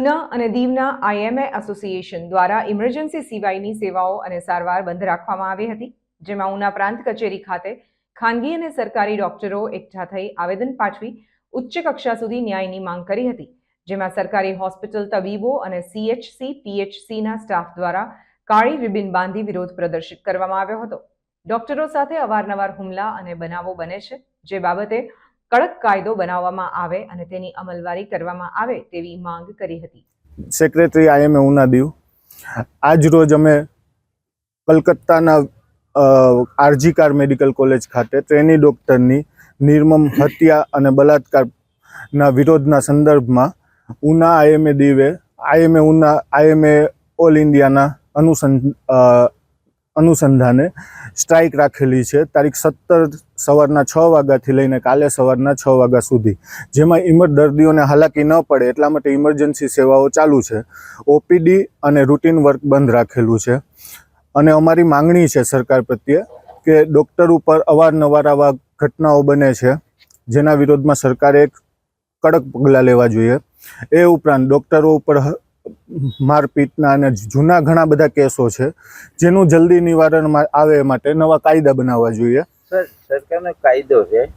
ઉના અને દીવના IMA association દ્વારા ઇમરજન્સી સિવાયની સેવાઓ અને સારવાર બંધ રાખવામાં આવી હતી, જેમાં ઉના પ્રાંત કચેરી ખાતે ખાનગી અને સરકારી ડોક્ટરો એકઠા થઈ આવેદન પાઠવી ઉચ્ચ કક્ષા સુધી ન્યાયની માંગ કરી હતી, જેમાં સરકારી હોસ્પિટલ તબીબો અને સીએચસી પીએચસીના સ્ટાફ દ્વારા કાળી રિબિન બાંધી વિરોધ પ્રદર્શિત કરવામાં આવ્યો હતો. ડોક્ટરો સાથે અવારનવાર હુમલા અને બનાવો બને છે, જે બાબતે કડક કાયદો બનાવવામાં આવે અને તેની અમલવારી કરવામાં આવે તેવી માંગ કરી હતી. સેક્રેટરી આઈએમએ ઉના દીવ આજ રોજ અમે કલકત્તાના આરજીકાર મેડિકલ કોલેજ ખાતે ટ્રેની ડોક્ટરની નિર્મમ હત્યા અને બલાત્કારના વિરોધના સંદર્ભમાં ઉના આઈએમએ દીવે આઈએમએ ઉના આઈએમએ ઓલ ઇન્ડિયાના અનુસંધ અ, અનુસંધાને સ્ટ્રાઇક રાખેલી છે. તારીખ સત્તર સવારના છ વાગ્યાથી લઈને કાલે સવારના છ વાગ્યા સુધી. જેમાં ઇમર દર્દીઓને હાલાકી ન પડે એટલા માટે ઇમરજન્સી સેવાઓ ચાલુ છે. ઓપીડી અને રૂટીન વર્ક બંધ રાખેલું છે. અને અમારી માંગણી છે સરકાર પ્રત્યે કે ડૉક્ટર ઉપર અવારનવાર આવા ઘટનાઓ બને છે. જેના વિરોધમાં સરકારે એક કડક પગલાં લેવા જોઈએ. એ ઉપરાંત ડૉક્ટરો ઉપર મારપીટના અને જૂના ઘણા બધા કેસો છે, જેનું જલ્દી નિવારણ આવે માટે નવા કાયદા બનાવવા જોઈએ. સર, સરકારનો કાયદો છે